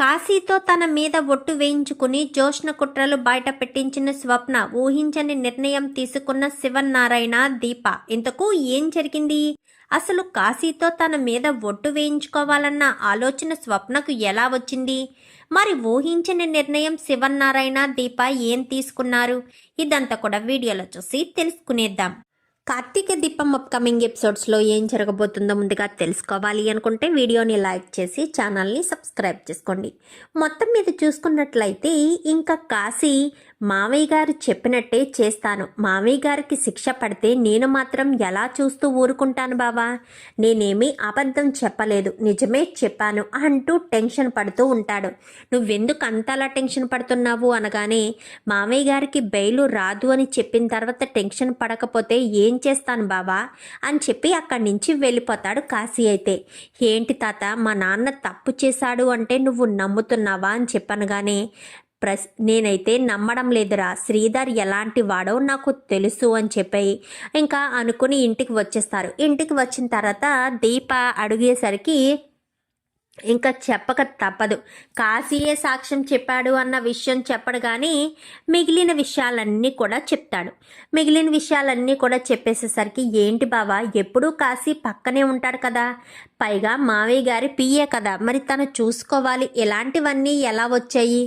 కాశీతో తన మీద ఒట్టు వేయించుకుని జోష్న కుట్రలు బయట పెట్టించిన స్వప్న ఊహించని నిర్ణయం తీసుకున్న శివన్నారాయణ దీప. ఇంతకు ఏం జరిగింది? అసలు కాశీతో తన మీద ఒట్టు వేయించుకోవాలన్న ఆలోచన స్వప్నకు ఎలా వచ్చింది? మరి ఊహించని నిర్ణయం శివన్నారాయణ దీప ఏం తీసుకున్నారు? ఇదంతా కూడా వీడియోలో చూసి తెలుసుకునేద్దాం. కార్తీక దీపం అప్కమింగ్ ఎపిసోడ్స్లో ఏం జరగబోతుందో ముందుగా తెలుసుకోవాలి అనుకుంటే వీడియోని లైక్ చేసి ఛానల్ని సబ్స్క్రైబ్ చేసుకోండి. మొత్తం మీద చూసుకున్నట్లయితే ఇంకా కాశీ మావయ్య గారు చెప్పినట్టే చేస్తాను. మావయ్య గారికి శిక్ష పడితే నేను మాత్రం ఎలా చూస్తూ ఊరుకుంటాను బావా? నేనేమీ అబద్ధం చెప్పలేదు. నిజమే చెప్పాను అంటూ టెన్షన్ పడుతూ ఉంటాడు. నువ్వెందుకు అంతలా టెన్షన్ పడుతున్నావు అనగానే మావయ్య గారికి బెయిలు రాదు అని చెప్పిన తర్వాత టెన్షన్ పడకపోతే ఏం చేస్తాను బావా? అని చెప్పి అక్కడి నుంచి వెళ్ళిపోతాడు కాశీ అయితే. ఏంటి తాత మా నాన్న తప్పు చేశాడు అంటే నువ్వు నమ్ముతున్నావా అని చెప్పనగానే ప్రస్ నేనైతే నమ్మడం లేదురా. శ్రీధర్ ఎలాంటి వాడో నాకు తెలుసు అని చెప్పి ఇంకా అనుకుని ఇంటికి వచ్చేస్తారు. ఇంటికి వచ్చిన తర్వాత దీప అడిగేసరికి ఇంకా చెప్పక తప్పదు. కాశీయే సాక్ష్యం చెప్పాడు అన్న విషయం చెప్పడు కానీ మిగిలిన విషయాలన్నీ కూడా చెప్తాడు. మిగిలిన విషయాలన్నీ కూడా చెప్పేసేసరికి ఏంటి బావా ఎప్పుడూ కాశీ పక్కనే ఉంటాడు కదా. పైగా మావయ్య గారి పియ్యే కదా. మరి తను చూసుకోవాలి. ఇలాంటివన్నీ ఎలా వచ్చాయి?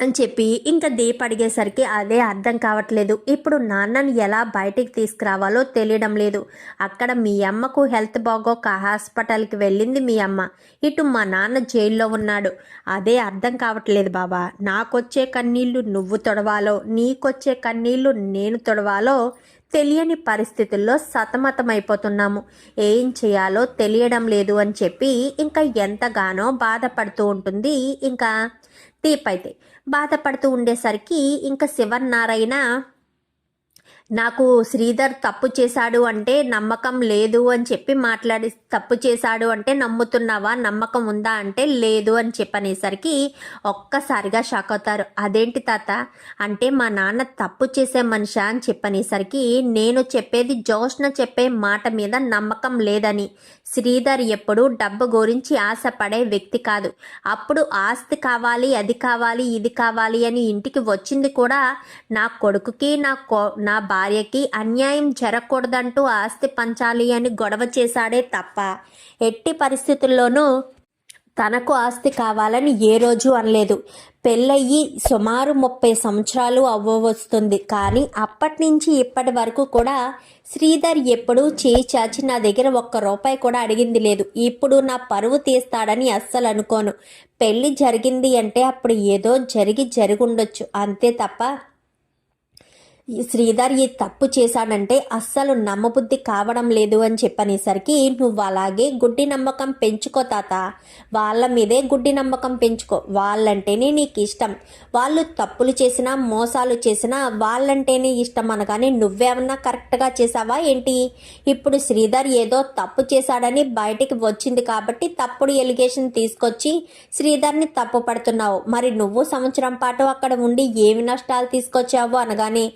అని చెప్పి ఇంకా దీప్ అడిగేసరికి అదే అర్థం కావట్లేదు. ఇప్పుడు నాన్నను ఎలా బయటికి తీసుకురావాలో తెలియడం లేదు. అక్కడ మీ అమ్మకు హెల్త్ బాగోక హాస్పిటల్కి వెళ్ళింది మీ అమ్మ. ఇటు మా నాన్న జైల్లో ఉన్నాడు. అదే అర్థం కావట్లేదు బాబా నాకొచ్చే కన్నీళ్ళు నువ్వు తొడవాలో నీకొచ్చే కన్నీళ్ళు నేను తొడవాలో తెలియని పరిస్థితుల్లో సతమతమైపోతున్నాము. ఏం చేయాలో తెలియడం లేదు అని చెప్పి ఇంకా ఎంతగానో బాధపడుతూ ఉంటుంది. ఇంకా దీప్ అయితే బాధపడుతూ ఉండేసరికి ఇంకా శివనారాయణ నాకు శ్రీధర్ తప్పు చేశాడు అంటే నమ్మకం లేదు అని చెప్పి మాట్లాడి తప్పు చేశాడు అంటే నమ్ముతున్నావా? నమ్మకం ఉందా అంటే లేదు అని చెప్పనేసరికి ఒక్కసారిగా షాక్ అవుతారు. అదేంటి తాత? అంటే మా నాన్న తప్పు చేసే మనిషి? అని చెప్పనేసరికి నేను చెప్పేది జోష్న చెప్పే మాట మీద నమ్మకం లేదని. శ్రీధర్ ఎప్పుడు డబ్బు గురించి ఆశపడే వ్యక్తి కాదు. అప్పుడు ఆస్తి కావాలి అది కావాలి ఇది కావాలి అని ఇంటికి వచ్చింది కూడా నా కొడుకుకి నా కో నా భార్యకి అన్యాయం జరగకూడదంటూ ఆస్తి పంచాలి అని గొడవ చేశాడే తప్ప ఎట్టి పరిస్థితుల్లోనూ తనకు ఆస్తి కావాలని ఏ రోజు అనలేదు. పెళ్ళయ్యి సుమారు ముప్పై సంవత్సరాలు అవ్వవస్తుంది. కానీ అప్పటి నుంచి ఇప్పటి వరకు కూడా శ్రీధర్ ఎప్పుడూ చేయి చాచి నా దగ్గర ఒక్క రూపాయి కూడా అడిగింది లేదు. ఇప్పుడు నా పరువు తీస్తాడని అస్సలు అనుకోను. పెళ్ళి జరిగింది అంటే అప్పుడు ఏదో జరిగి జరుగుండొచ్చు. అంతే తప్ప శ్రీధర్ ఈ తప్పు చేశాడంటే అస్సలు నమ్మబుద్ధి కావడం లేదు అని చెప్పనేసరికి నువ్వు అలాగే గుడ్డి నమ్మకం పెంచుకో తాత. వాళ్ళ మీదే గుడ్డి నమ్మకం పెంచుకో. వాళ్ళంటేనే నీకు ఇష్టం. వాళ్ళు తప్పులు చేసినా మోసాలు చేసినా వాళ్ళంటేనే ఇష్టం అనగానే నువ్వేమన్నా కరెక్ట్గా చేసావా ఏంటి? ఇప్పుడు శ్రీధర్ ఏదో తప్పు చేశాడని బయటికి వచ్చింది కాబట్టి తప్పుడు ఎలిగేషన్ తీసుకొచ్చి శ్రీధర్ని తప్పు పడుతున్నావు. మరి నువ్వు సంవత్సరం పాటు అక్కడ ఉండి ఏమి నష్టాలు తీసుకొచ్చావు అనగానే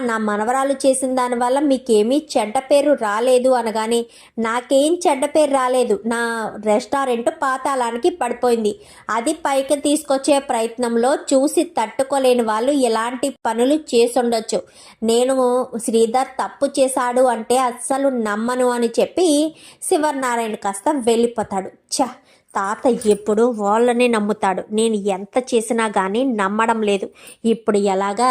నా మనవరాలు చేసిన దానివల్ల మీకేమీ చెడ్డ పేరు రాలేదు అనగానే నాకేం చెడ్డ పేరు రాలేదు. నా రెస్టారెంట్ పాతాళానికి పడిపోయింది. అది పైకి తీసుకొచ్చే ప్రయత్నంలో చూసి తట్టుకోలేని వాళ్ళు ఎలాంటి పనులు చేసుండొచ్చు. నేను శ్రీధర్ తప్పు చేశాడు అంటే అస్సలు నమ్మను అని చెప్పి శివనారాయణ కాస్త వెళ్ళిపోతాడు. ఛ! తాత ఎప్పుడు వాళ్ళనే నమ్ముతాడు. నేను ఎంత చేసినా కానీ నమ్మడం లేదు. ఇప్పుడు ఎలాగా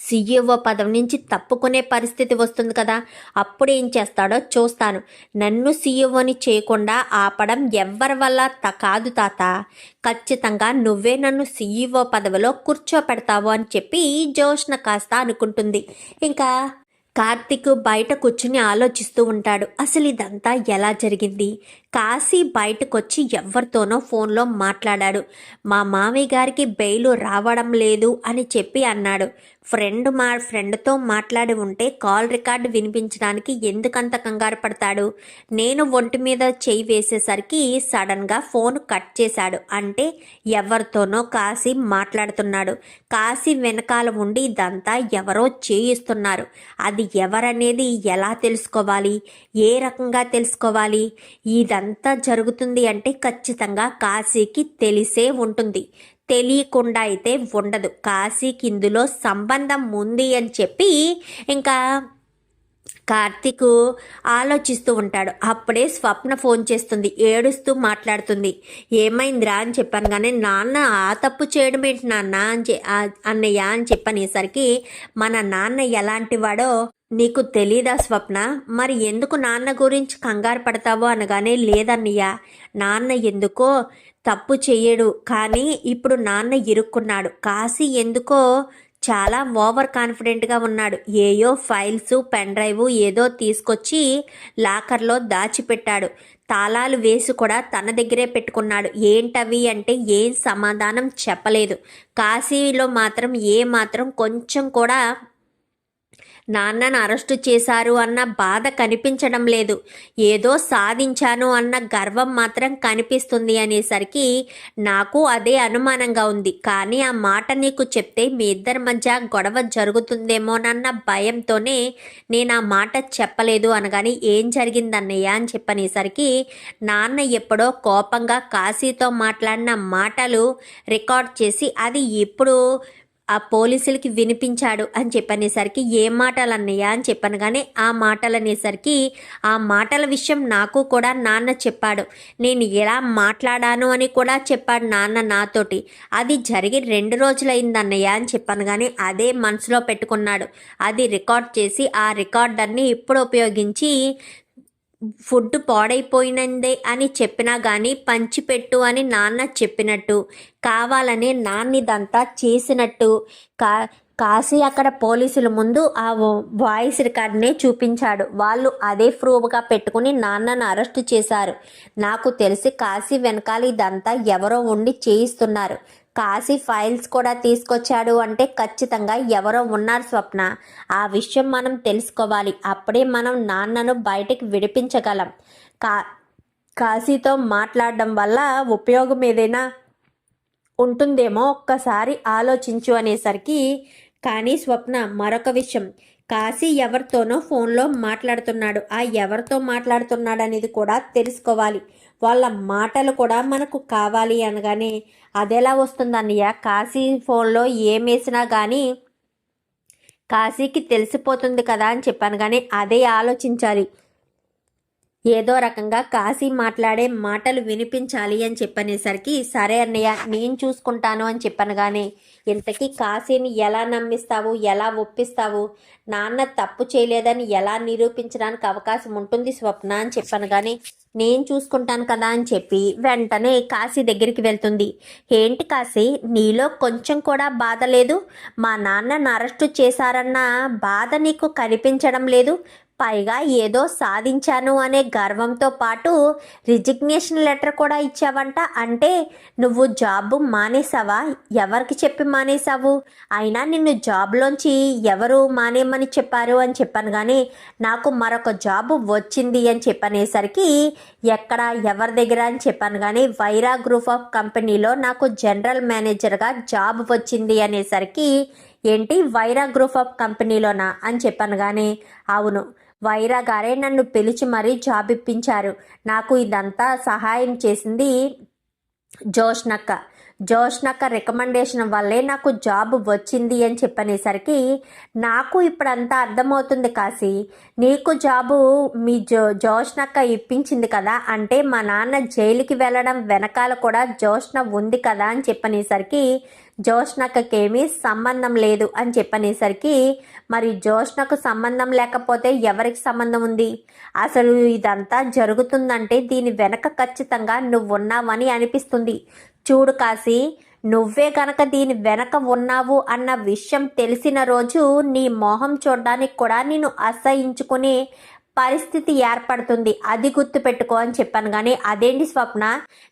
సీఈఓ పదవి నుంచి తప్పుకునే పరిస్థితి వస్తుంది కదా. అప్పుడు ఏం చేస్తాడో చూస్తాను. నన్ను సీఈఓని చేయకుండా ఆపడం ఎవ్వరి వల్ల త కాదు తాత. ఖచ్చితంగా నువ్వే నన్ను సీఈఓ పదవిలో కూర్చోపెడతావు అని చెప్పి జోష్న కాస్త అనుకుంటుంది. ఇంకా కార్తిక్ బయట కూర్చుని ఆలోచిస్తూ ఉంటాడు. అసలు ఇదంతా ఎలా జరిగింది? కాశీ బయటకొచ్చి ఎవరితోనో ఫోన్లో మాట్లాడాడు. మా మామయ్య గారికి బెయిలు రావడం లేదు అని చెప్పి అన్నాడు. ఫ్రెండ్ మా ఫ్రెండ్తో మాట్లాడి ఉంటే కాల్ రికార్డు వినిపించడానికి ఎందుకంత కంగారు పడతాడు? నేను ఒంటి మీద చేయి వేసేసరికి సడన్గా ఫోన్ కట్ చేశాడు. అంటే ఎవరితోనో కాశీ మాట్లాడుతున్నాడు. కాశీ వెనకాల ఉండి ఇదంతా ఎవరో చేయిస్తున్నారు. అది ఎవరనేది ఎలా తెలుసుకోవాలి? ఏ రకంగా తెలుసుకోవాలి? ఇదంతా ఇదంతా జరుగుతుంది అంటే ఖచ్చితంగా కాశీకి తెలిసే ఉంటుంది. తెలియకుండా అయితే ఉండదు. కాశీకి ఇందులో సంబంధం ఉంది అని చెప్పి ఇంకా కార్తీక్ ఆలోచిస్తూ ఉంటాడు. అప్పుడే స్వప్న ఫోన్ చేస్తుంది. ఏడుస్తూ మాట్లాడుతుంది. ఏమైందిరా అని చెప్పాను కానీ నాన్న ఆ తప్పు చేయడం ఏంటి నాన్న అని అన్నయ్య అని చెప్పనేసరికి మన నాన్న ఎలాంటి వాడో నీకు తెలీదా స్వప్న? మరి ఎందుకు నాన్న గురించి కంగారు పడతావో అనగానే లేదన్నయ్య నాన్న ఎందుకో తప్పు చెయ్యడు కానీ ఇప్పుడు నాన్న ఇరుక్కున్నాడు. కాశీ ఎందుకో చాలా ఓవర్ కాన్ఫిడెంట్గా ఉన్నాడు. ఏయో ఫైల్స్ పెన్ డ్రైవ్ ఏదో తీసుకొచ్చి లాకర్లో దాచిపెట్టాడు. తాళాలు వేసి కూడా తన దగ్గరే పెట్టుకున్నాడు. ఏంటవి అంటే ఏం సమాధానం చెప్పలేదు. కాశీలో మాత్రం ఏ మాత్రం కొంచెం కూడా నాన్నను అరెస్టు చేశారు అన్న బాధ కనిపించడం లేదు. ఏదో సాధించాను అన్న గర్వం మాత్రం కనిపిస్తుంది అనేసరికి నాకు అదే అనుమానంగా ఉంది. కానీ ఆ మాట నీకు చెప్తే మీ ఇద్దరి మధ్య గొడవ జరుగుతుందేమోనన్న భయంతోనే నేను ఆ మాట చెప్పలేదు అనగాని ఏం జరిగిందన్నయ్య అని చెప్పనేసరికి నాన్న ఎప్పుడో కోపంగా కాశీతో మాట్లాడిన మాటలు రికార్డ్ చేసి అది ఇప్పుడు ఆ పోలీసులకి వినిపించాడు అని చెప్పనేసరికి ఏ మాటలు అన్నయ్య అని చెప్పాను కానీ ఆ మాటలు అనేసరికి ఆ మాటల విషయం నాకు కూడా నాన్న చెప్పాడు. నేను ఎలా మాట్లాడాను అని కూడా చెప్పాడు నాన్న నాతోటి. అది జరిగి రెండు రోజులైంది అన్నయ్య అని చెప్పాను కానీ అదే మనసులో పెట్టుకున్నాడు. అది రికార్డ్ చేసి ఆ రికార్డర్ని ఇప్పుడు ఉపయోగించి ఫుడ్ పాడైపోయినందే అని చెప్పినా కానీ పంచిపెట్టు అని నాన్న చెప్పినట్టు. కావాలని నాన్న ఇదంతా చేసినట్టు. కా కాశీ అక్కడ పోలీసుల ముందు ఆ వాయిస్ రికార్డ్నే చూపించాడు. వాళ్ళు అదే ప్రూఫ్గా పెట్టుకుని నాన్నను అరెస్ట్ చేశారు. నాకు తెలిసి కాశీ వెనకాల ఇదంతా ఎవరో ఉండి చేయిస్తున్నారు. కాశీ ఫైల్స్ కూడా తీసుకొచ్చాడు అంటే ఖచ్చితంగా ఎవరో ఉన్నారు స్వప్న. ఆ విషయం మనం తెలుసుకోవాలి. అప్పుడే మనం నాన్నను బయటకు విడిపించగలం. కా కాశీతో మాట్లాడడం వల్ల ఉపయోగం ఏదైనా ఉంటుందేమో ఒక్కసారి ఆలోచించు అనేసరికి కానీ స్వప్న మరొక విషయం. కాశీ ఎవరితోనో ఫోన్లో మాట్లాడుతున్నాడు. ఆ ఎవరితో మాట్లాడుతున్నాడు అనేది కూడా తెలుసుకోవాలి. వాళ్ళ మాటలు కూడా మనకు కావాలి అనగానే అదెలా వస్తుంది అన్నయ్య కాశీ ఫోన్లో ఏం వేసినా కానీ కాశీకి తెలిసిపోతుంది కదా అని చెప్పాను. కానీ అదే ఆలోచించాలి. ఏదో రకంగా కాశీ మాట్లాడే మాటలు వినిపించాలి అని చెప్పనేసరికి సరే అన్నయ్య నేను చూసుకుంటాను అని చెప్పాను కానీ ఇంతకీ కాశీని ఎలా నమ్మిస్తావు ఎలా ఒప్పిస్తావు నాన్న తప్పు చేయలేదని ఎలా నిరూపించడానికి అవకాశం ఉంటుంది స్వప్న అని చెప్పాను కానీ నేను చూసుకుంటాను కదా అని చెప్పి వెంటనే కాశీ దగ్గరికి వెళ్తుంది. ఏంటి కాశీ నీలో కొంచెం కూడా బాధ లేదు? మా నాన్నను అరెస్టు చేశారన్న బాధ నీకు కనిపించడం లేదు? పైగా ఏదో సాధించాను అనే గర్వంతో పాటు రిజిగ్నేషన్ లెటర్ కూడా ఇచ్చావంట. అంటే నువ్వు జాబ్ మానేసావా ఎవరికి చెప్పి మానేసావు అయినా నిన్ను జాబ్లోంచి ఎవరు మానేయమని చెప్పారు అని చెప్పాను కానీ నాకు మరొక జాబ్ వచ్చింది అని చెప్పనేసరికి ఎక్కడ ఎవరి దగ్గర అని చెప్పాను కానీ వైరా గ్రూప్ ఆఫ్ కంపెనీలో నాకు జనరల్ మేనేజర్గా జాబ్ వచ్చింది అనేసరికి ఏంటి వైరా గ్రూప్ ఆఫ్ కంపెనీలోనా అని చెప్పాను కానీ అవును. వైరా గారే నన్ను పిలిచి మరీ జాబ్ ఇప్పించారు. నాకు ఇదంతా సహాయం చేసింది జోష్నక్క. జోష్నక్క రికమెండేషన్ వల్లే నాకు జాబ్ వచ్చింది అని చెప్పనేసరికి నాకు ఇప్పుడంతా అర్థమవుతుంది కాసి నీకు జాబు మీ జో జోష్నక్క ఇప్పించింది కదా అంటే మా నాన్న జైలుకి వెళ్ళడం వెనకాల కూడా జోష్న ఉంది కదా అని చెప్పనేసరికి జోష్నక్కకేమీ సంబంధం లేదు అని చెప్పనేసరికి మరి జోష్నకు సంబంధం లేకపోతే ఎవరికి సంబంధం ఉంది? అసలు ఇదంతా జరుగుతుందంటే దీని వెనక ఖచ్చితంగా నువ్వున్నావని అనిపిస్తుంది. చూడు కాశీ నువ్వే గనక దీని వెనక ఉన్నావు అన్న విషయం తెలిసిన రోజు నీ మొహం చూడడానికి కూడా నేను అసహించుకుని పరిస్థితి ఏర్పడుతుంది. అది గుర్తుపెట్టుకో అని చెప్పాను కానీ అదేంటి స్వప్న?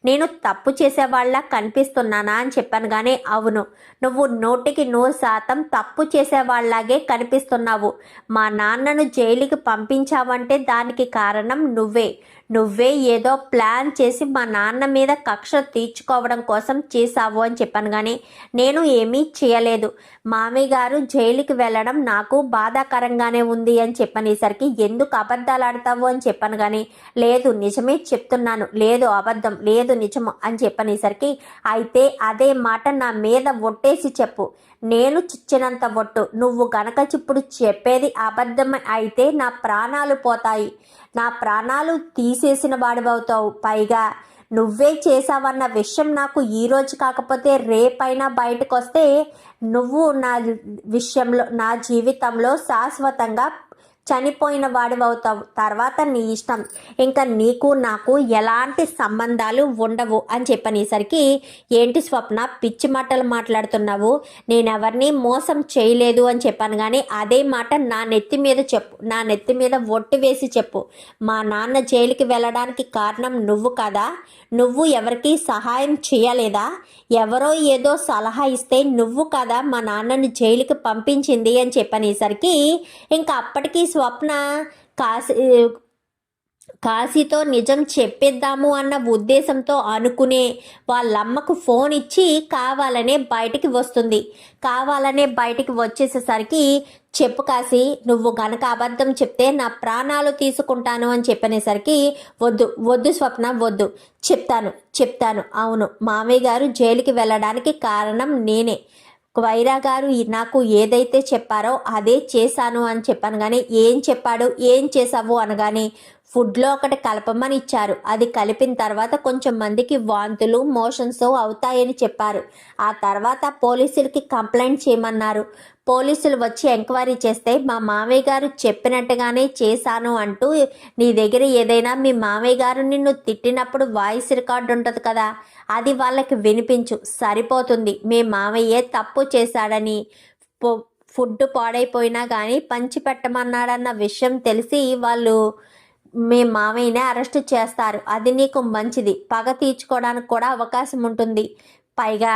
నేను తప్పు చేసేవాళ్ళ కనిపిస్తున్నానా అని చెప్పాను కానీ అవును. నువ్వు నూటికి నూరు శాతం తప్పు చేసేవాళ్ళలాగే కనిపిస్తున్నావు. మా నాన్నను జైలుకి పంపించావంటే దానికి కారణం నువ్వే. నువ్వే ఏదో ప్లాన్ చేసి మా నాన్న మీద కక్ష తీర్చుకోవడం కోసం చేశావు అని చెప్పాను కానీ నేను ఏమీ చేయలేదు. మామయ్య గారు జైలుకి వెళ్ళడం నాకు బాధాకరంగానే ఉంది అని చెప్పనేసరికి ఎందుకు అబద్ధాలు ఆడతావు అని చెప్పాను కానీ లేదు నిజమే చెప్తున్నాను. లేదు అబద్ధం. లేదు నిజము అని చెప్పనేసరికి అయితే అదే మాట నా మీద ఒట్టేసి చెప్పు. నేను చిచ్చినంత ఒట్టు. నువ్వు గనక ఇప్పుడు చెప్పేది అబద్ధం అయితే నా ప్రాణాలు పోతాయి. నా ప్రాణాలు తీసేసిన వాడివవుతావు. పైగా నువ్వే చేసావన్న విషయం నాకు ఈ రోజు కాకపోతే రేపైనా బయటకు వస్తే నువ్వు నా విషయంలో నా జీవితంలో శాశ్వతంగా చనిపోయిన వాడివవుతావు. తర్వాత నీ ఇష్టం. ఇంకా నీకు నాకు ఎలాంటి సంబంధాలు ఉండవు అని చెప్పనేసరికి ఏంటి స్వప్న పిచ్చి మాటలు మాట్లాడుతున్నావు. నేను ఎవరిని మోసం చేయలేదు అని చెప్పాను కానీ అదే మాట నా నెత్తి మీద చెప్పు. నా నెత్తి మీద ఒట్టు వేసి చెప్పు. మా నాన్న జైలుకి వెళ్ళడానికి కారణం నువ్వు కదా? నువ్వు ఎవరికి సహాయం చేయలేదా? ఎవరో ఏదో సలహా ఇస్తే నువ్వు కదా మా నాన్నని జైలుకి పంపించింది అని చెప్పనేసరికి ఇంకా అప్పటికి స్వప్న కాశీ కాశీతో నిజం చెప్పిద్దాము అన్న ఉద్దేశంతో అనుకునే వాళ్ళమ్మకు ఫోన్ ఇచ్చి కావాలనే బయటికి వస్తుంది. కావాలనే బయటికి వచ్చేసేసరికి చెప్పు కాశీ నువ్వు గనక అబద్ధం చెప్తే నా ప్రాణాలు తీసుకుంటాను అని చెప్పనేసరికి వద్దు వద్దు స్వప్న వద్దు. చెప్తాను చెప్తాను. అవును మామయ్య గారు జైలుకి వెళ్ళడానికి కారణం నేనే. వైరా గారు నాకు ఏదైతే చెప్పారో అదే చేశాను అని చెప్పాను కానీ ఏం చెప్పాడు ఏం చేసావు అనగానే ఫుడ్లో ఒకటి కలపమని ఇచ్చారు. అది కలిపిన తర్వాత కొంచెం మందికి వాంతులు మోషన్స్ అవుతాయని చెప్పారు. ఆ తర్వాత పోలీసులకి కంప్లైంట్ చేయమన్నారు. పోలీసులు వచ్చి ఎంక్వైరీ చేస్తే మా మామయ్య గారు చెప్పినట్టుగానే చేశాను అంటూ నీ దగ్గర ఏదైనా మీ మామయ్య గారు నిన్ను తిట్టినప్పుడు వాయిస్ రికార్డు ఉంటుంది కదా అది వాళ్ళకి వినిపించు. సరిపోతుంది. మీ మామయ్యే తప్పు చేశాడని. ఫుడ్ పాడైపోయినా కానీ పంచి పెట్టమన్నాడన్న విషయం తెలిసి వాళ్ళు మీ మామయ్యనే అరెస్ట్ చేస్తారు. అది నీకు మంచిది. పగ తీర్చుకోవడానికి కూడా అవకాశం ఉంటుంది. పైగా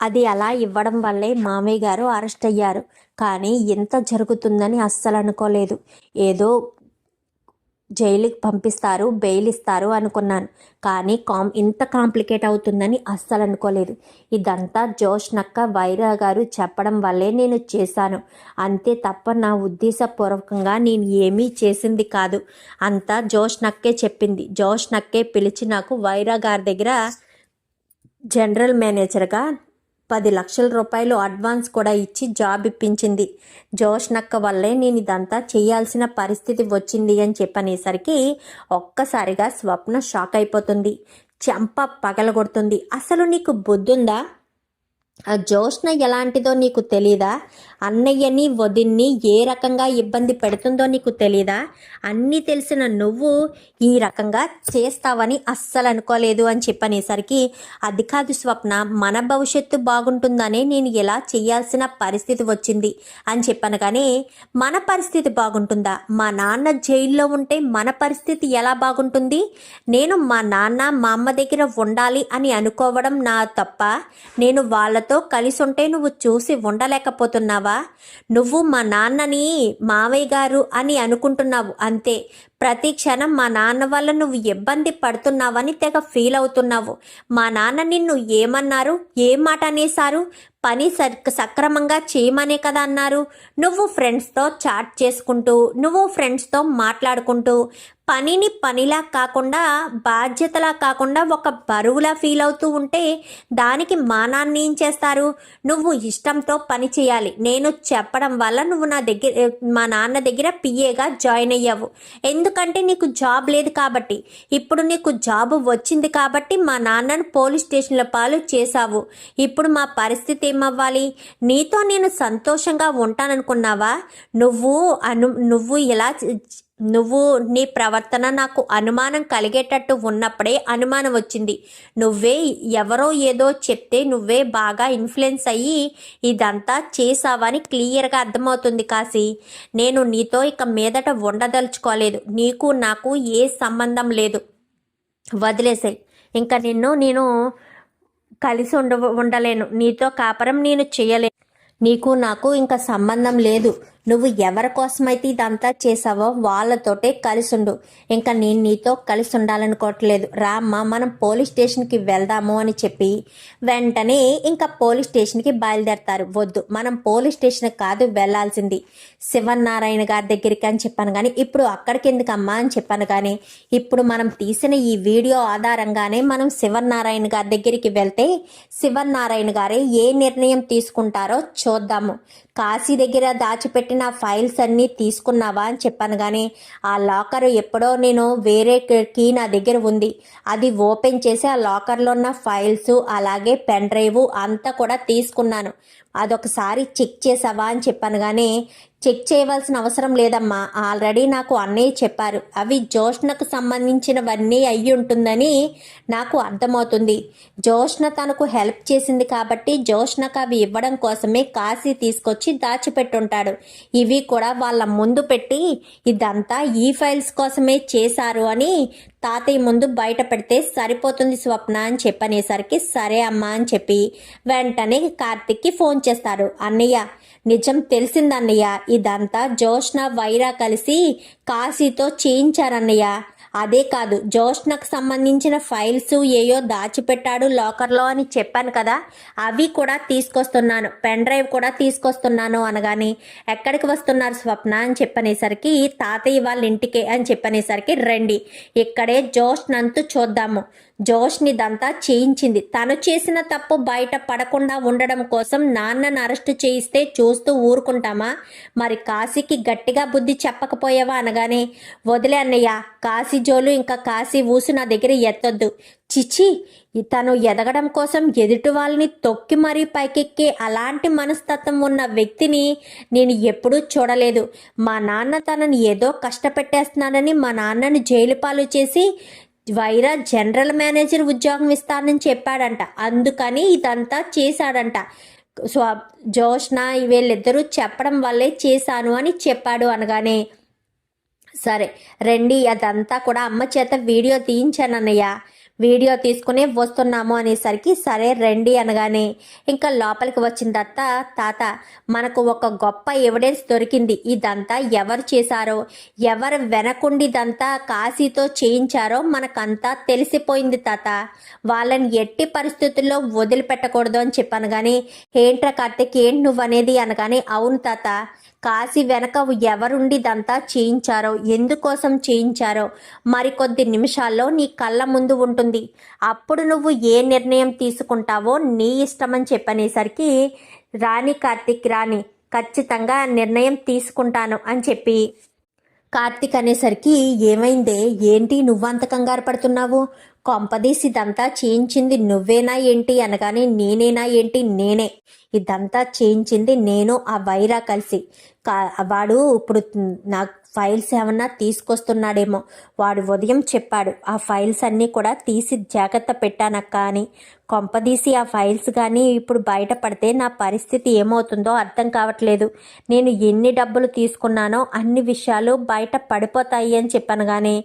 అది అలా ఇవ్వడం వల్లే మామయ్య గారు అరెస్ట్ అయ్యారు. కానీ ఇంత జరుగుతుందని అస్సలు అనుకోలేదు. ఏదో జైలుకి పంపిస్తారు బెయిల్ ఇస్తారు అనుకున్నాను. కానీ కాం ఇంత కాంప్లికేట్ అవుతుందని అస్సలు అనుకోలేదు. ఇదంతా జోష్ నక్క వైరా గారు చెప్పడం వల్లే నేను చేశాను. అంతే తప్ప నా ఉద్దేశపూర్వకంగా నేను ఏమీ చేసింది కాదు. అంతా జోష్ నక్కే చెప్పింది. జోష్ నక్కే పిలిచి నాకు వైరా గారి దగ్గర జనరల్ మేనేజర్గా పది లక్షల రూపాయలు అడ్వాన్స్ కూడా ఇచ్చి జాబ్ ఇప్పించింది. జోష్ నక్క వల్లే నేను ఇదంతా చేయాల్సిన పరిస్థితి వచ్చింది అని చెప్పనేసరికి ఒక్కసారిగా స్వప్న షాక్ అయిపోతుంది. చెంప పగలగొడుతుంది. అసలు నీకు బుద్ధుందా? ఆ జోష్న ఎలాంటిదో నీకు తెలీదా? అన్నయ్యని వదిన్ని ఏ రకంగా ఇబ్బంది పెడుతుందో నీకు తెలీదా? అన్నీ తెలిసిన నువ్వు ఈ రకంగా చేస్తావని అస్సలు అనుకోలేదు అని చెప్పనేసరికి అది కాదు స్వప్న మన భవిష్యత్తు బాగుంటుందనే నేను ఇలా చేయాల్సిన పరిస్థితి వచ్చింది అని చెప్పాను. కానీ మన పరిస్థితి బాగుంటుందా? మా నాన్న జైల్లో ఉంటే మన పరిస్థితి ఎలా బాగుంటుంది? నేను మా నాన్న మా అమ్మ దగ్గర ఉండాలి అని అనుకోవడం నా తప్ప నేను వాళ్ళ వాళ్ళతో కలిసి ఉంటే నువ్వు చూసి ఉండలేకపోతున్నావా? నువ్వు మా నాన్నని మావయ్య గారు అని అనుకుంటున్నావు అంతే. ప్రతి క్షణం మా నాన్న వల్ల నువ్వు ఇబ్బంది పడుతున్నావని తెగ ఫీల్ అవుతున్నావు. మా నాన్న నిన్ను ఏమన్నారు? ఏం మాట అనేశారు? పని సక్ సక్రమంగా చేయమనే కదా అన్నారు. నువ్వు ఫ్రెండ్స్తో చాట్ చేసుకుంటూ నువ్వు ఫ్రెండ్స్తో మాట్లాడుకుంటూ పనిని పనిలా కాకుండా బాధ్యతలా కాకుండా ఒక బరువులా ఫీల్ అవుతూ ఉంటే దానికి మా నాన్న ఏం చేస్తారు? నువ్వు ఇష్టంతో పని చేయాలి. నేను చెప్పడం వల్ల నువ్వు నా దగ్గర మా నాన్న దగ్గర పిఏగా జాయిన్ అయ్యావు. ఎందుకంటే నీకు జాబ్ లేదు కాబట్టి ఇప్పుడు నీకు జాబ్ వచ్చింది కాబట్టి మా నాన్నను పోలీస్ స్టేషన్ల పాలు చేశావు. ఇప్పుడు మా పరిస్థితి ఏమవ్వాలి? నీతో నేను సంతోషంగా ఉంటాననుకున్నావా? నువ్వు అను నువ్వు ఇలా నువ్వు నీ ప్రవర్తన నాకు అనుమానం కలిగేటట్టు ఉన్నప్పుడే అనుమానం వచ్చింది. నువ్వే ఎవరో ఏదో చెప్తే నువ్వే బాగా ఇన్ఫ్లుయెన్స్ అయ్యి ఇదంతా చేసావని క్లియర్గా అర్థమవుతుంది కాసి నేను నీతో ఇక మీదట ఉండదలుచుకోలేదు. నీకు నాకు ఏ సంబంధం లేదు. వదిలేసాయి. ఇంకా నిన్ను నేను కలిసి ఉండ ఉండలేను. నీతో కాపురం నేను చేయలేను నీకు నాకు ఇంకా సంబంధం లేదు. నువ్వు ఎవరి కోసమైతే ఇదంతా చేసావో వాళ్ళతోటే కలిసిండు. ఇంకా నేను నీతో కలిసి ఉండాలనుకోవట్లేదు రామ్మ మనం పోలీస్ స్టేషన్కి వెళ్దాము అని చెప్పి వెంటనే ఇంకా పోలీస్ స్టేషన్కి బయలుదేరతారు. వద్దు మనం పోలీస్ స్టేషన్ కాదు వెళ్ళాల్సింది శివనారాయణ గారి దగ్గరికి అని చెప్పాను కానీ ఇప్పుడు అక్కడికి ఎందుకమ్మా అని చెప్పాను కానీ ఇప్పుడు మనం తీసిన ఈ వీడియో ఆధారంగానే మనం శివనారాయణ గారి దగ్గరికి వెళ్తే శివనారాయణ గారే ఏ నిర్ణయం తీసుకుంటారో చూద్దాము. కాశీ దగ్గర దాచిపెట్టిన ఫైల్స్ అన్నీ తీసుకున్నావా అని చెప్పాను కానీ ఆ లాకర్ ఎప్పుడో నేను వేరే కీ నా దగ్గర ఉంది. అది ఓపెన్ చేసి ఆ లాకర్లో ఉన్న ఫైల్స్ అలాగే పెన్ డ్రైవ్ అంతా కూడా తీసుకున్నాను. అదొకసారి చెక్ చేసావా అని చెప్పాను కానీ చెక్ చేయవలసిన అవసరం లేదమ్మా. ఆల్రెడీ నాకు అన్నయ్య చెప్పారు. అవి జోష్నకు సంబంధించినవన్నీ అయి ఉంటుందని నాకు అర్థమవుతుంది. జోష్న తనకు హెల్ప్ చేసింది కాబట్టి జోష్నకు అవి ఇవ్వడం కోసమే కాశీ తీసుకొచ్చి దాచిపెట్టుంటాడు. ఇవి కూడా వాళ్ళ ముందు పెట్టి ఇదంతా ఈ ఫైల్స్ కోసమే చేశారు అని తాతయ్య ముందు బయట పెడితే సరిపోతుంది స్వప్న అని చెప్పనేసరికి సరే అమ్మా అని చెప్పి వెంటనే కార్తిక్కి ఫోన్ చేస్తారు. అన్నయ్య నిజం తెలిసిందన్నయ్య. ఇదంతా జోష్న వైరా కలిసి కాశీతో చేయించారన్నయ్య. అదే కాదు జోష్నకు సంబంధించిన ఫైల్స్ ఏయో దాచిపెట్టాడు లాకర్లో అని చెప్పాను కదా అవి కూడా తీసుకొస్తున్నాను పెన్ డ్రైవ్ కూడా తీసుకొస్తున్నాను అనగాని ఎక్కడికి వస్తున్నారు స్వప్న అని చెప్పనేసరికి తాతయ్య వాళ్ళ ఇంటికే అని చెప్పనేసరికి రండి ఇక్కడే జోష్నంతు చూద్దాము. జోష్ని దంతా చేయించింది తను చేసిన తప్పు బయట పడకుండా ఉండడం కోసం నాన్నను అరెస్టు చేయిస్తే చూస్తూ ఊరుకుంటామా? మరి కాశీకి గట్టిగా బుద్ధి చెప్పకపోయావా అనగానే వదిలే అన్నయ్య కాశీ జోలు ఇంకా కాశీ ఊసు నా దగ్గర ఎత్తొద్దు. చిచి తను ఎదగడం కోసం ఎదుటి వాళ్ళని తొక్కి మరీ పైకెక్కి అలాంటి మనస్తత్వం ఉన్న వ్యక్తిని నేను ఎప్పుడూ చూడలేదు. మా నాన్న తనని ఏదో కష్టపెట్టేస్తున్నానని మా నాన్నని జైలు పాలు చేసి వైరా జనరల్ మేనేజర్ ఉద్యోగం ఇస్తానని చెప్పాడంట. అందుకని ఇదంతా చేశాడంట. స్వ జోష్న వీళ్ళిద్దరూ చెప్పడం వల్లే చేశాను అని చెప్పాడు అనగానే సరే రండి అదంతా కూడా అమ్మ చేత వీడియో తీయించానన్నయ్య. వీడియో తీసుకుని వస్తున్నాము అనేసరికి సరే రండి అనగానే ఇంకా లోపలికి వచ్చిన దత్త తాత మనకు ఒక గొప్ప ఎవిడెన్స్ దొరికింది. ఇదంతా ఎవరు చేశారో ఎవరు వెనకుండి ఇదంతా కాశీతో చేయించారో మనకంతా తెలిసిపోయింది తాత. వాళ్ళని ఎట్టి పరిస్థితుల్లో వదిలిపెట్టకూడదు అని చెప్పాను కానీ ఏంట్రా కార్తిక్ ఏంటి నువ్వు అనేది అనగానే అవును తాత. కాశీ వెనక ఎవరుండి ఇదంతా చేయించారో ఎందుకోసం చేయించారో మరికొద్ది నిమిషాల్లో నీ కళ్ళ ముందు ఉంటుంది. అప్పుడు నువ్వు ఏ నిర్ణయం తీసుకుంటావో నీ ఇష్టమని చెప్పనేసరికి రాణి కార్తిక్ రాణి ఖచ్చితంగా నిర్ణయం తీసుకుంటాను అని చెప్పి కార్తిక్ అనేసరికి ఏమైందే? ఏంటి నువ్వంత కంగారు పడుతున్నావు? కొంపదీసి ఇదంతా చేయించింది నువ్వేనా ఏంటి అనగానే నేనేనా ఏంటి నేనే. ఇదంతా చేయించింది నేను ఆ వైరా కలిసి. కా వాడు ఇప్పుడు నాకు ఫైల్స్ ఏమన్నా తీసుకొస్తున్నాడేమో. వాడు ఉదయం చెప్పాడు ఆ ఫైల్స్ అన్నీ కూడా తీసి జాగ్రత్త పెట్టానక్క అని. కొంపదీసి ఆ ఫైల్స్ కానీ ఇప్పుడు బయటపడితే నా పరిస్థితి ఏమవుతుందో అర్థం కావట్లేదు. నేను ఎన్ని డబ్బులు తీసుకున్నానో అన్ని విషయాలు బయట పడిపోతాయి అని చెప్పాను కానీ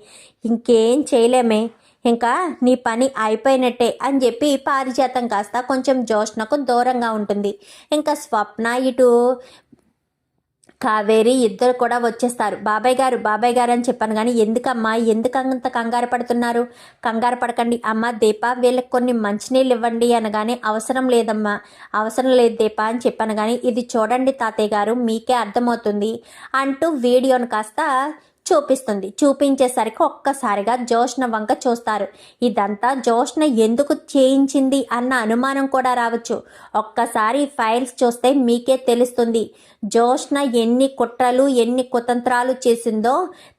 ఇంకేం చేయలేమే. ఇంకా నీ పని అయిపోయినట్టే అని చెప్పి పారిజాతం కాస్త కొంచెం జోష్నకు దూరంగా ఉంటుంది. ఇంకా స్వప్న ఇటు కావేరి ఇద్దరు కూడా వచ్చేస్తారు. బాబాయ్ గారు బాబాయ్ గారు అని చెప్పాను కానీ ఎందుకమ్మా? ఎందుకు అంత కంగారు పడుతున్నారు? కంగారు పడకండి. అమ్మ దీప వీళ్ళకి కొన్ని మంచినీళ్ళు ఇవ్వండి అనగానే అవసరం లేదమ్మా అవసరం లేదు దీప అని చెప్పాను కానీ ఇది చూడండి తాతయ్య గారు మీకే అర్థమవుతుంది అంటూ వీడియోను కాస్త చూపిస్తుంది. చూపించేసరికి ఒక్కసారిగా జోష్న వంక చూస్తారు. ఇదంతా జోష్న ఎందుకు చేయించింది అన్న అనుమానం కూడా రావచ్చు. ఒక్కసారి ఫైల్స్ చూస్తే మీకే తెలుస్తుంది. జోష్న ఎన్ని కుట్రలు ఎన్ని కుతంత్రాలు చేసిందో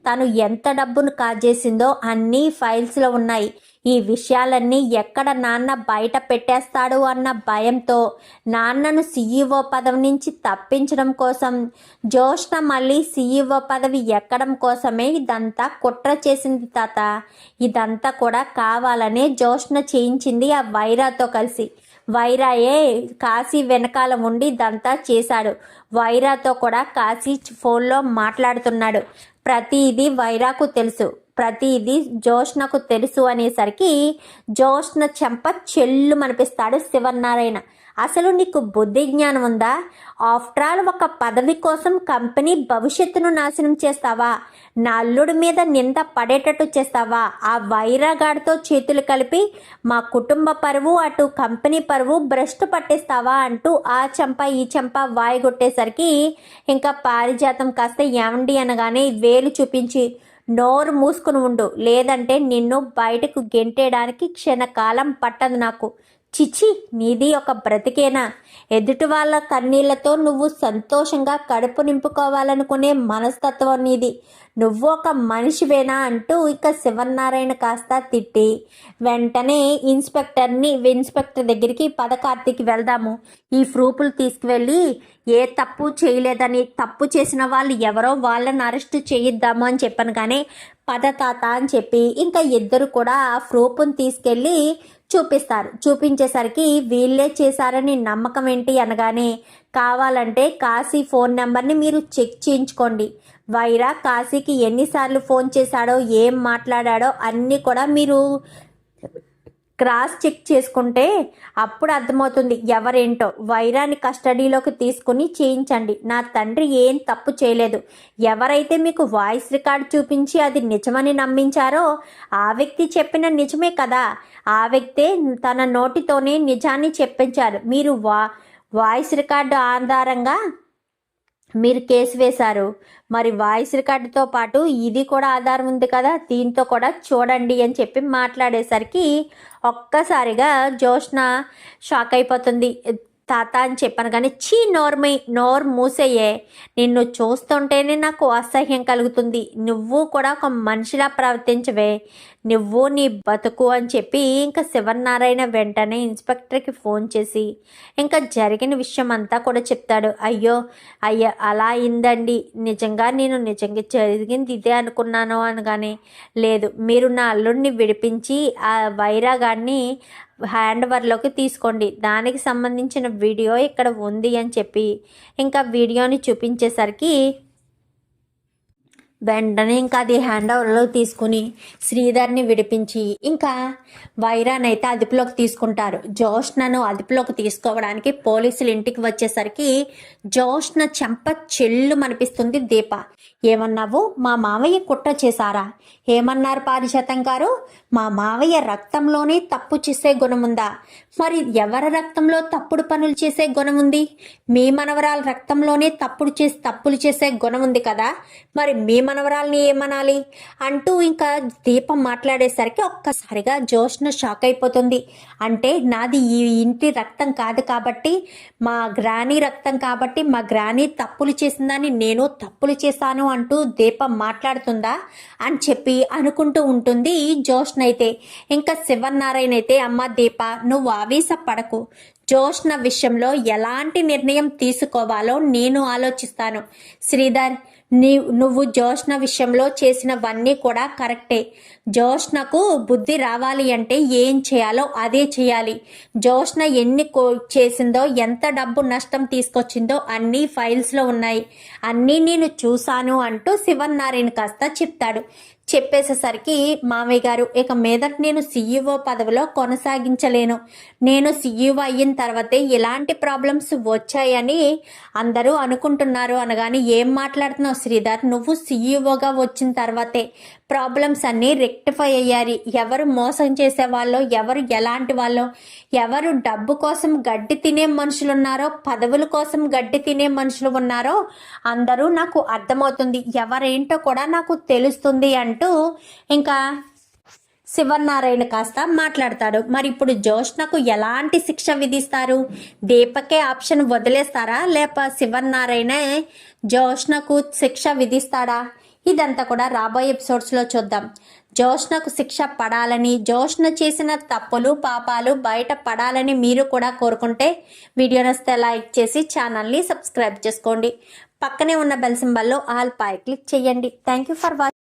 తను ఎంత డబ్బును కాజేసిందో అన్నీ ఫైల్స్లో ఉన్నాయి. ఈ విషయాలన్నీ ఎక్కడ నాన్న బయట పెట్టేస్తాడు అన్న భయంతో నాన్నను సీఈఓ పదవి నుంచి తప్పించడం కోసం జోష్న మళ్ళీ సీఈఓ పదవి ఎక్కడం కోసమే ఇదంతా కుట్ర చేసింది తాత. ఇదంతా కూడా కావాలనే జోష్న చేయించింది ఆ వైరాతో కలిసి. వైరాయే కాశీ వెనకాల ఉండి ఇదంతా చేశాడు. వైరాతో కూడా కాశీ ఫోన్లో మాట్లాడుతున్నాడు. ప్రతిదీ వైరాకు తెలుసు. ప్రతిదీ జోష్నకు తెలుసు అనేసరికి జోష్న చెంప చెల్లు మనిపిస్తాడు శివనారాయణ అసలు నీకు బుద్ధి జ్ఞానం ఉందా? ఆఫ్టర్ ఆల్ ఒక పదవి కోసం కంపెనీ భవిష్యత్తును నాశనం చేస్తావా? నా అల్లుడి మీద నింద పడేటట్టు చేస్తావా? ఆ వైరాగాడితో చేతులు కలిపి మా కుటుంబ పరువు అటు కంపెనీ పరువు భ్రష్టు పట్టేస్తావా అంటూ ఆ చెంప ఈ చెంప వాయిగొట్టేసరికి ఇంకా పారిజాతం కాస్త ఏమండి అనగానే వేలు చూపించి నోరు మూసుకుని ఉండు. లేదంటే నిన్ను బయటకు గెంటేయడానికి క్షణకాలం పట్టదు నాకు. చిచి నీది ఒక బ్రతికేనా? ఎదుటి వాళ్ళ కన్నీళ్ళతో నువ్వు సంతోషంగా కడుపు నింపుకోవాలనుకునే మనస్తత్వం నీది. నువ్వు ఒక మనిషివేనా అంటూ ఇక శివనారాయణ కాస్త తిట్టి వెంటనే ఇన్స్పెక్టర్ని ఇన్స్పెక్టర్ దగ్గరికి పదకార్తికి వెళ్దాము. ఈ ప్రూఫ్లు తీసుకువెళ్ళి ఏ తప్పు చేయలేదని తప్పు చేసిన వాళ్ళు ఎవరో వాళ్ళని అరెస్ట్ చేయిద్దాము అని చెప్పాను కానీ పద తాత అని చెప్పి ఇంకా ఇద్దరు కూడా ఆ ప్రూఫ్ని తీసుకెళ్ళి చూపిస్తారు. చూపించేసరికి వీళ్ళే చేశారని నమ్మకం ఏంటి అనగానే కావాలంటే కాశీ ఫోన్ నెంబర్ని మీరు చెక్ చేయించుకోండి. వైరా కాశీకి ఎన్నిసార్లు ఫోన్ చేశాడో ఏం మాట్లాడాడో అన్నీ కూడా మీరు క్రాస్ చెక్ చేసుకుంటే అప్పుడు అర్థమవుతుంది ఎవరేంటో. వైరాన్ని కస్టడీలోకి తీసుకుని చేయించండి. నా తండ్రి ఏం తప్పు చేయలేదు. ఎవరైతే మీకు వాయిస్ రికార్డ్ చూపించి అది నిజమని నమ్మించారో ఆ వ్యక్తి చెప్పిన నిజమే కదా. ఆ వ్యక్తే తన నోటితోనే నిజాన్ని చెప్పించారు. మీరు వా వాయిస్ రికార్డు ఆధారంగా మీరు కేసు వేశారు. మరి వాయిస్ రికార్డుతో పాటు ఇది కూడా ఆధారం ఉంది కదా దీంతో కూడా చూడండి అని చెప్పి మాట్లాడేసరికి ఒక్కసారిగా జోష్న షాక్ అయిపోతుంది. తాత అని చెప్పాను కానీ చీ నోర్మి నోరు మూసేయే. నిన్ను చూస్తుంటేనే నాకు అసహ్యం కలుగుతుంది. నువ్వు కూడా ఒక మనిషిలా ప్రవర్తించవే. నువ్వు నీ బతుకు అని చెప్పి ఇంకా శివనారాయణ వెంటనే ఇన్స్పెక్టర్కి ఫోన్ చేసి ఇంకా జరిగిన విషయం అంతా కూడా చెప్తాడు. అయ్యో అయ్యో అలా అయిందండి. నిజంగా నేను నిజంగా జరిగింది ఇదే అనుకున్నాను అనగానే లేదు మీరు నా అల్లుడిని విడిపించి ఆ వైరాగాన్ని హ్యాండ్ ఓవర్లోకి తీసుకోండి. దానికి సంబంధించిన వీడియో ఇక్కడ ఉంది అని చెప్పి ఇంకా వీడియోని చూపించేసరికి వెంటనే ఇంకా అది హ్యాండ్ ఓవర్లో తీసుకుని శ్రీధర్ని విడిపించి ఇంకా వైరాన్ అయితే అదుపులోకి తీసుకుంటారు. జోష్నను అదుపులోకి తీసుకోవడానికి పోలీసులు ఇంటికి వచ్చేసరికి జోష్న చెంప చెల్లు అనిపిస్తుంది దీప. ఏమన్నావు? మా మావయ్య కుట్ర చేశారా? ఏమన్నారు పారిశతం గారు? మా మావయ్య రక్తంలోనే తప్పు చేసే గుణం ఉందా మరి ఎవరి రక్తంలో తప్పుడు పనులు చేసే గుణం ఉంది మీ మనవరాల రక్తంలోనే తప్పుడు చేసి తప్పులు చేసే గుణం ఉంది కదా? మరి మీ మనవరాల్ని ఏమనాలి? అంటూ ఇంకా దీపం మాట్లాడేసరికి ఒక్కసారిగా జోష్న షాక్ అయిపోతుంది. అంటే నాది ఈ ఇంటి రక్తం కాదు కాబట్టి మా గ్రాని రక్తం కాబట్టి మా గ్రాని తప్పులు చేసిందని నేను తప్పులు చేశాను అంటూ దీపం మాట్లాడుతుందా అని చెప్పి అనుకుంటూ ఉంటుంది జోష్న అయితే. ఇంకా శివనారాయణ అయితే అమ్మ దీప నువ్వు ఆవేశపడకు జోష్న విషయంలో ఎలాంటి నిర్ణయం తీసుకోవాలో నేను ఆలోచిస్తాను. శ్రీధర్ నీ నువ్వు జోష్న విషయంలో చేసినవన్నీ కూడా కరెక్టే. జోష్నకు బుద్ధి రావాలి అంటే ఏం చేయాలో అదే చేయాలి. జోష్న ఎన్ని కో చేసిందో ఎంత డబ్బు నష్టం తీసుకొచ్చిందో అన్నీ ఫైల్స్లో ఉన్నాయి. అన్నీ నేను చూశాను అంటూ శివన్నారాయణ కాస్త చెప్తాడు. చెప్పేసేసరికి మామయ్య గారు ఇక మీదట నేను సీఈఓ పదవిలో కొనసాగించలేను. నేను సీఈఓ అయిన తర్వాతే ఎలాంటి ప్రాబ్లమ్స్ వచ్చాయని అందరూ అనుకుంటున్నారు అనగాని ఏం మాట్లాడుతున్నావు శ్రీధర్? నువ్వు సీఈఓగా వచ్చిన తర్వాతే ప్రాబ్లమ్స్ అన్నీ రెక్టిఫై అయ్యారు ఎవరు మోసం చేసే వాళ్ళు ఎవరు ఎలాంటి వాళ్ళు? ఎవరు డబ్బు కోసం గడ్డి తినే మనుషులు ఉన్నారో పదవుల కోసం గడ్డి తినే మనుషులు ఉన్నారో? అందరూ నాకు అర్థమవుతుంది. ఎవరేంటో కూడా నాకు తెలుస్తుంది అంటూ ఇంకా శివనారాయణ కాస్త మాట్లాడతాడు. మరి ఇప్పుడు జోష్నకు ఎలాంటి శిక్ష విధిస్తారు? దీపకే ఆప్షన్ వదిలేస్తారా? లేక శివనారాయణ జోష్నకు శిక్ష విధిస్తాడా? ఇదంతా కూడా రాబోయే ఎపిసోడ్స్లో చూద్దాం. జోష్నకు శిక్ష పడాలని జోష్న చేసిన తప్పులు పాపాలు బయట పడాలని మీరు కూడా కోరుకుంటే వీడియో నస్తే లైక్ చేసి ఛానల్ని సబ్స్క్రైబ్ చేసుకోండి. పక్కనే ఉన్న బెల్ సింబల్లో ఆల్ పై క్లిక్ చేయండి. Thank you for watching